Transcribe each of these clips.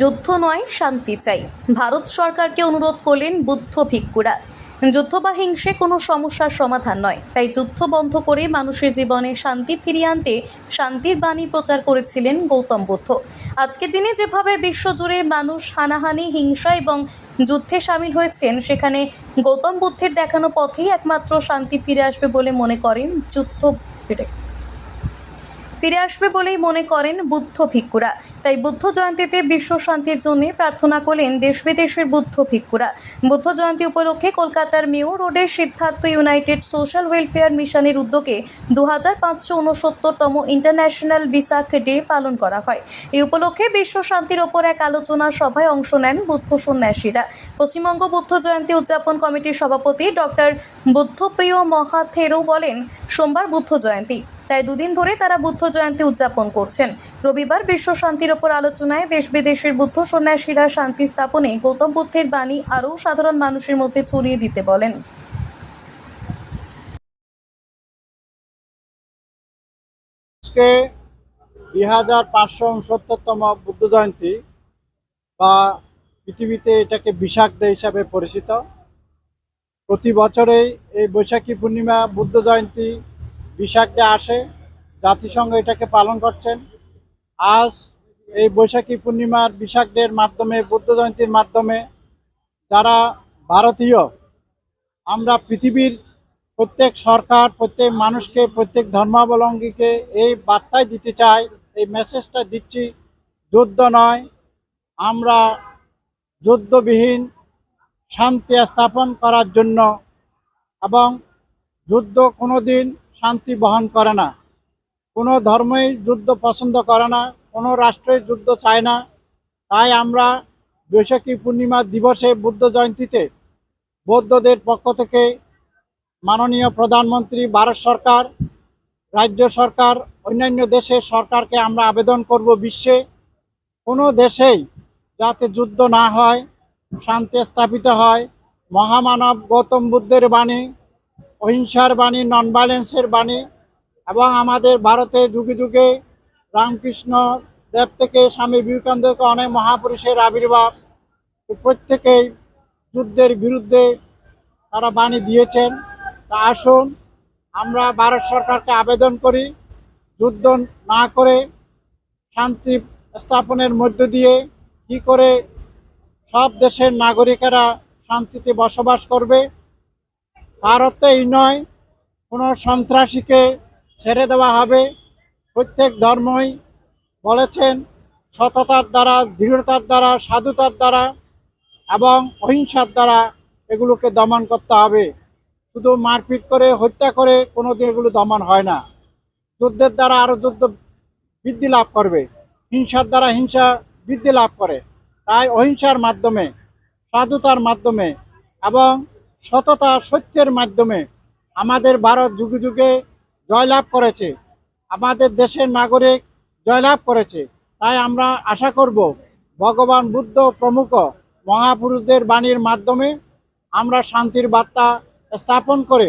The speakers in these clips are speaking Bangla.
যুদ্ধ নয়, শান্তি চাই। ভারত সরকারকে অনুরোধ করলেন বুদ্ধ ভিক্ষুরা। যুদ্ধ বা হিংসে কোনো সমস্যার সমাধান নয়। তাই যুদ্ধ বন্ধ করে মানুষের জীবনে শান্তি ফিরিয়ে আনতে শান্তির বাণী প্রচার করেছিলেন গৌতম বুদ্ধ। আজকের দিনে যেভাবে বিশ্বজুড়ে মানুষ হানাহানি, হিংসা এবং যুদ্ধে সামিল হয়েছেন, সেখানে গৌতম বুদ্ধের দেখানো পথেই একমাত্র শান্তি ফিরে আসবে বলে মনে করেন যুদ্ধ ফিরে আসবে বলেই মনে করেন বুদ্ধ ভিক্ষুরা। তাই বুদ্ধ জয়ন্তীতে বিশ্ব শান্তির জন্য প্রার্থনা করলেন দেশ বিদেশের বুদ্ধ ভিক্ষুরা। বুদ্ধ জয়ন্তী উপলক্ষে কলকাতার মেয়ো রোডের সিদ্ধার্থ ইউনাইটেড সোশ্যাল ওয়েলফেয়ার মিশনের উদ্যোগে দু হাজার পাঁচশো ইন্টারন্যাশনাল বিসাখ ডে পালন করা হয়। এই উপলক্ষে বিশ্ব শান্তির ওপর এক আলোচনা সভায় অংশ নেন বুদ্ধ সন্ন্যাসীরা। পশ্চিমবঙ্গ বুদ্ধ জয়ন্তী উদযাপন কমিটির সভাপতি ডক্টর বুদ্ধপ্রিয় মহাথেরো বলেন, সোমবার বুদ্ধ জয়ন্তী। তাই দুদিন ধরে তারা বুদ্ধ জয়ন্তী উদযাপন করছেন। রবিবার বিশ্ব শান্তির ওপর আলোচনায় দেশ বিদেশের বুদ্ধ সন্ন্যাসীরা শান্তি স্থাপনে গৌতম বুদ্ধের বাণী আরও সাধারণ মানুষের মধ্যে ছড়িয়ে দিতে বলেন। আজকে দুই হাজার পাঁচশো উনসত্তরতম বুদ্ধ জয়ন্তী বা পৃথিবীতে এটাকে বিশাখ ডে হিসাবে পরিচিত। প্রতি বছরেই এই বৈশাখী পূর্ণিমা বুদ্ধ জয়ন্তী বিশাখ আসে, জাতিসংঘ এটাকে পালন করছেন। আজ এই বৈশাখী পূর্ণিমার বিশাখ ডের মাধ্যমে, বুদ্ধ জয়ন্তীর মাধ্যমে যারা ভারতীয়, আমরা পৃথিবীর প্রত্যেক সরকার, প্রত্যেক মানুষকে, প্রত্যেক ধর্মাবলম্বীকে এই বার্তায় দিতে চাই, এই মেসেজটা দিচ্ছি, যুদ্ধ নয়, আমরা যুদ্ধবিহীন শান্তি স্থাপন করার জন্য এবং যুদ্ধ কোনো দিন শান্তি বহন করে না। কোনো ধর্মই যুদ্ধ পছন্দ করে না, কোনো রাষ্ট্রই যুদ্ধ চায় না। তাই আমরা বৈশাখী পূর্ণিমা দিবসে বুদ্ধ জয়ন্তীতে বৌদ্ধদের পক্ষ থেকে মাননীয় প্রধানমন্ত্রী, ভারত সরকার, রাজ্য সরকার, অন্যান্য দেশের সরকারকে আমরা আবেদন করব বিশ্বে। কোনো দেশেই যাতে যুদ্ধ না হয়, শান্তি স্থাপিত হয়, মহামানব গৌতম বুদ্ধের বাণী অহিংসার বাণী নন ভায়োলেন্সের বাণী এবং আমাদের ভারতে যুগে যুগে রামকৃষ্ণ দেব থেকে স্বামী বিবেকানন্দকে অনেক মহাপুরুষের আবির্ভাব প্রত্যেকেই যুদ্ধের বিরুদ্ধে তারা বাণী দিয়েছেন। তা আসুন, আমরা ভারত সরকারকে আবেদন করি, যুদ্ধ না করে শান্তি স্থাপনের মধ্য দিয়ে কি করে সব দেশের নাগরিকেরা শান্তিতে বসবাস করবে তার অর্থ এই নয়, কোনো সন্ত্রাসীকে ছেড়ে দেওয়া হবে। প্রত্যেক ধর্মই বলেছেন সততার দ্বারা, দৃঢ়তার দ্বারা, সাধুতার দ্বারা এবং অহিংসার দ্বারা এগুলোকে দমন করতে হবে। শুধু মারপিট করে, হত্যা করে কোনো দিন এগুলো দমন হয় না। যুদ্ধের দ্বারা আরও যুদ্ধ বৃদ্ধি লাভ করবে। হিংসার দ্বারা হিংসা বৃদ্ধি লাভ করে। তাই অহিংসার মাধ্যমে, সাধুতার মাধ্যমে এবং সততা সত্যের মাধ্যমে আমাদের ভারত যুগে যুগে জয়লাভ করেছে। আমাদের দেশের নাগরিক জয়লাভ করেছে। তাই আমরা আশা করব, ভগবান বুদ্ধ প্রমুখ মহাপুরুষদের বাণীর মাধ্যমে আমরা শান্তির বার্তা স্থাপন করে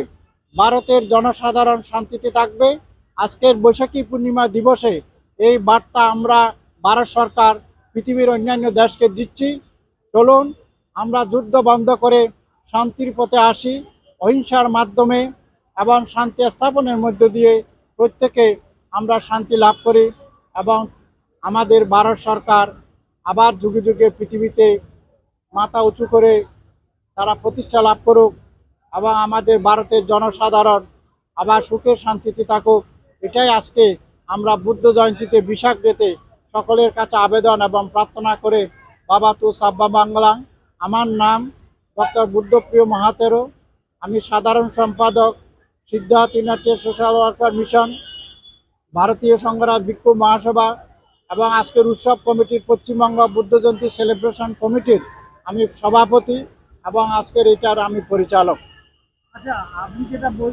ভারতের জনসাধারণ শান্তিতে থাকবে। আজকের বৈশাখী পূর্ণিমা দিবসে এই বার্তা আমরা ভারত সরকার, পৃথিবীর অন্যান্য দেশকে দিচ্ছি। চলুন, আমরা যুদ্ধ বন্ধ করে শান্তির পথে আসি, অহিংসার মাধ্যমে এবং শান্তি স্থাপনের মধ্য দিয়ে প্রত্যেকে আমরা শান্তি লাভ করি এবং আমাদের ভারত সরকার আবার যুগে যুগে পৃথিবীতে মাথা উঁচু করে তারা প্রতিষ্ঠা লাভ করুক এবং আমাদের ভারতের জনসাধারণ আবার সুখে শান্তিতে থাকুক। এটাই আজকে আমরা বুদ্ধ জয়ন্তীতে বিশাখ ডেতে সকলের কাছে আবেদন এবং প্রার্থনা করে বাবা তু সাব্বা বাংলা। আমার নাম ডক্টর বুদ্ধপ্রিয় মহাতেরো আমি সাধারণ সম্পাদক Siddhartha United Social Worker Mission, ভারতীয় সংগ্রাম ভিক্ষু মহাসভা এবং আজকের উৎসব কমিটির পশ্চিমবঙ্গ বুদ্ধ জয়ন্তী সেলিব্রেশন কমিটির আমি সভাপতি এবং আজকের এটার আমি পরিচালক। আচ্ছা আপনি যেটা বল